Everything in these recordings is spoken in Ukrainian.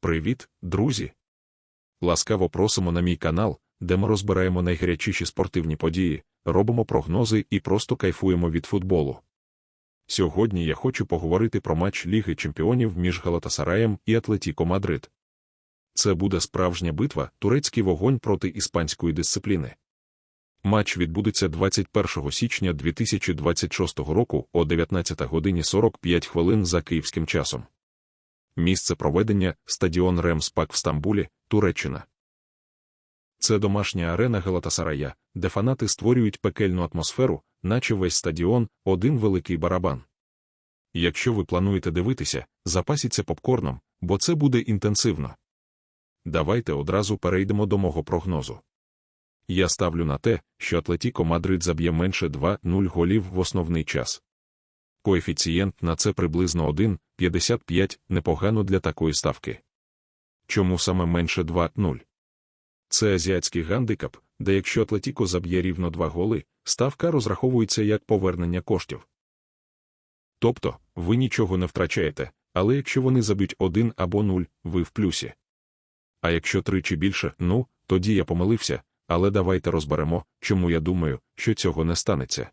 Привіт, друзі! Ласкаво просимо на мій канал, де ми розбираємо найгарячіші спортивні події, робимо прогнози і просто кайфуємо від футболу. Сьогодні я хочу поговорити про матч Ліги Чемпіонів між Галатасараєм і Атлетіко Мадрид. Це буде справжня битва, турецький вогонь проти іспанської дисципліни. Матч відбудеться 21 січня 2026 року о 19 годині 45 хвилин за київським часом. Місце проведення стадіон Ремспак в Стамбулі, Туреччина. Це домашня арена Галатасарая, де фанати створюють пекельну атмосферу, наче весь стадіон один великий барабан. Якщо ви плануєте дивитися, запасіться попкорном, бо це буде інтенсивно. Давайте одразу перейдемо до мого прогнозу. Я ставлю на те, що Атлетіко Мадрид заб'є менше 2-0 голів в основний час. Коефіцієнт на це приблизно 1,55 непогано для такої ставки. Чому саме менше 2-0? Це азіатський гандикап, де якщо Атлетіко заб'є рівно 2 голи, ставка розраховується як повернення коштів. Тобто, ви нічого не втрачаєте, але якщо вони заб'ють 1 або 0, ви в плюсі. А якщо 3 чи більше, ну, тоді я помилився, але давайте розберемо, чому я думаю, що цього не станеться.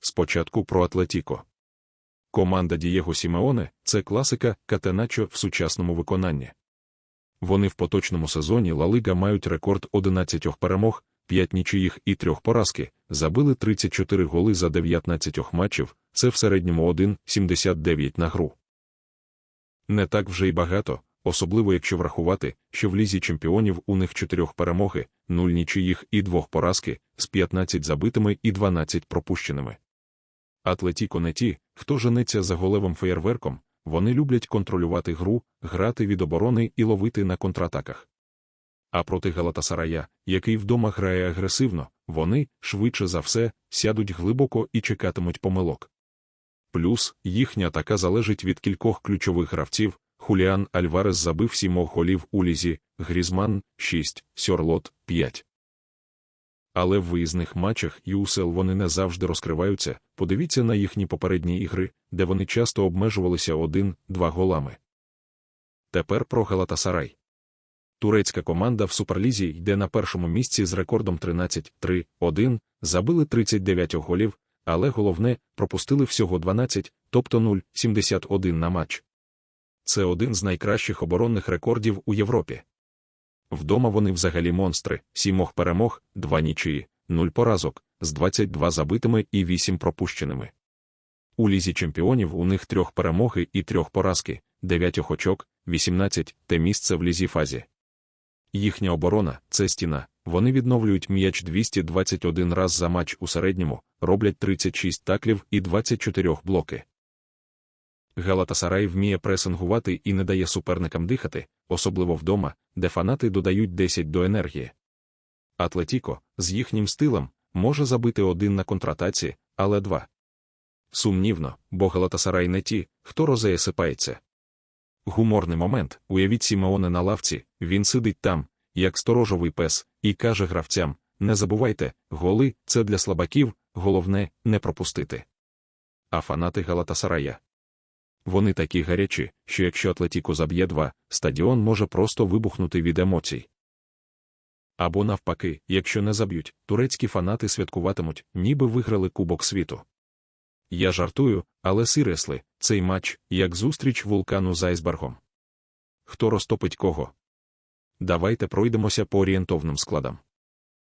Спочатку про Атлетіко. Команда Дієго Сімеоне це класика Катеначо в сучасному виконанні. Вони в поточному сезоні Ла Лига мають рекорд 11 перемог, 5 нічиїх і 3 поразки, забили 34 голи за 19 матчів, це в середньому 1,79 на гру. Не так вже й багато, особливо якщо врахувати, що в лізі чемпіонів у них 4 перемоги, 0 нічиїх і 2 поразки, з 15 забитими і 12 пропущеними. Атлетіко не ті, хто женеться за голевим феєрверком, вони люблять контролювати гру, грати від оборони і ловити на контратаках. А проти Галатасарая, який вдома грає агресивно, вони, швидше за все, сядуть глибоко і чекатимуть помилок. Плюс їхня атака залежить від кількох ключових гравців. Хуліан Альварес забив сімох голів у лізі, Грізман 6, Сьорлот 5. Але в виїзних матчах ЮСЛ вони не завжди розкриваються. Подивіться на їхні попередні ігри, де вони часто обмежувалися один-два голами. Тепер про Галатасарай. Турецька команда в Суперлізі йде на першому місці з рекордом 13-3-1, забили 39 голів, але головне, пропустили всього 12, тобто 0,71 на матч. Це один з найкращих оборонних рекордів у Європі. Вдома вони взагалі монстри, сімох перемог, два нічиї, нуль поразок, з 22 забитими і 8 пропущеними. У лізі чемпіонів у них трьох перемоги і трьох поразки, 9 очок, 18 те місце в лізі фазі. Їхня оборона це стіна. Вони відновлюють м'яч 221 раз за матч у середньому, роблять 36 таклів і 24 блоки. Галатасарай вміє пресингувати і не дає суперникам дихати, особливо вдома, де фанати додають 10 до енергії. Атлетіко, з їхнім стилем, може забити один на контратаці, але два. Сумнівно, бо Галатасарай не ті, хто розеє сипається. Гуморний момент, уявіть Сімеоне на лавці, він сидить там, як сторожовий пес, і каже гравцям: не забувайте, голи це для слабаків, головне не пропустити. А фанати Галатасарая. Вони такі гарячі, що якщо Атлетіко заб'є два, стадіон може просто вибухнути від емоцій. Або навпаки, якщо не заб'ють, турецькі фанати святкуватимуть, ніби виграли Кубок світу. Я жартую, але сиресли, цей матч, як зустріч вулкану з айсбергом. Хто розтопить кого? Давайте пройдемося по орієнтовним складам.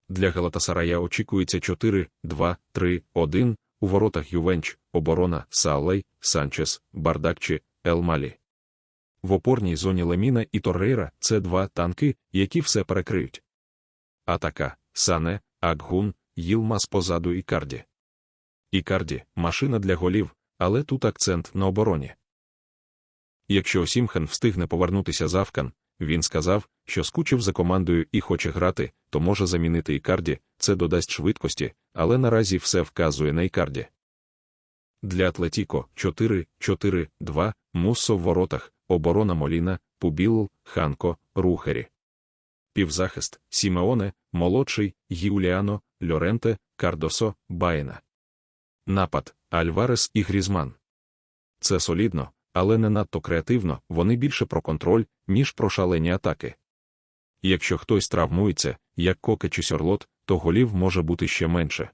Для Галатасарая очікується 4, 2, 3, 1, у воротах Ювенч, оборона, Саалей, Санчес, Бардакчі, Елмалі. В опорній зоні Леміна і Торрейра це два танки, які все перекриють. Атака, Сане, Акгун, Їлмас позаду Ікарді. Ікарді машина для голів, але тут акцент на обороні. Якщо Сімхен встигне повернутися з Авкан, він сказав, що скучив за командою і хоче грати, то може замінити Ікарді, це додасть швидкості, але наразі все вказує на Ікарді. Для Атлетіко 4-4-2, Муссо в воротах, оборона Моліна, Пубіл, Ханко, Рухері. Півзахист Сімеоне, молодший, Гіуліано, Льоренте, Кардосо, Баєна. Напад Альварес і Грізман. Це солідно, але не надто креативно, вони більше про контроль, ніж про шалені атаки. Якщо хтось травмується, як Коке чи Сьорлот, то голів може бути ще менше.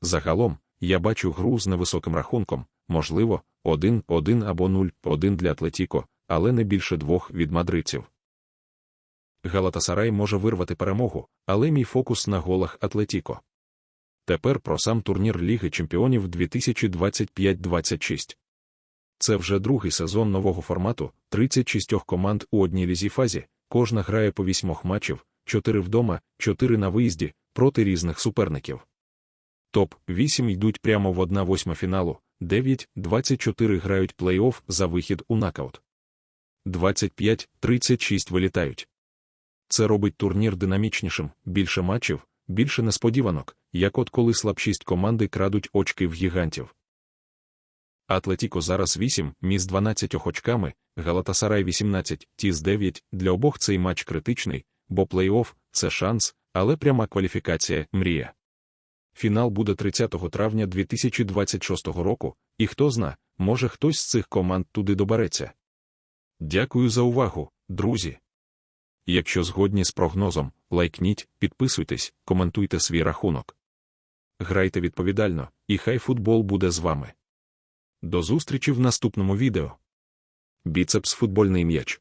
Загалом, я бачу гру з невисоким рахунком, можливо, 1-1 або 0-1 для Атлетіко, але не більше двох від мадридців. Галатасарай може вирвати перемогу, але мій фокус на голах Атлетіко. Тепер про сам турнір Ліги Чемпіонів 2025-26. Це вже другий сезон нового формату, 36 команд у одній лізі фазі, кожна грає по вісьмох матчів, 4 вдома, 4 на виїзді, проти різних суперників. Топ-8 йдуть прямо в 1-8 фіналу, 9-24 грають плей-офф за вихід у нокаут. 25-36 вилітають. Це робить турнір динамічнішим, більше матчів, більше несподіванок, як от коли слабшість команди крадуть очки в гігантів. Атлетіко зараз 8, міс 12 очками, Галатасарай 18, Тіс 9. Для обох цей матч критичний, бо плей-офф – це шанс, але пряма кваліфікація мрія. Фінал буде 30 травня 2026 року, і хто зна, може хтось з цих команд туди добереться. Дякую за увагу, друзі. Якщо згодні з прогнозом, лайкніть, підписуйтесь, коментуйте свій рахунок. Грайте відповідально, і хай футбол буде з вами. До зустрічі в наступному відео. Біцепс футбольний м'яч.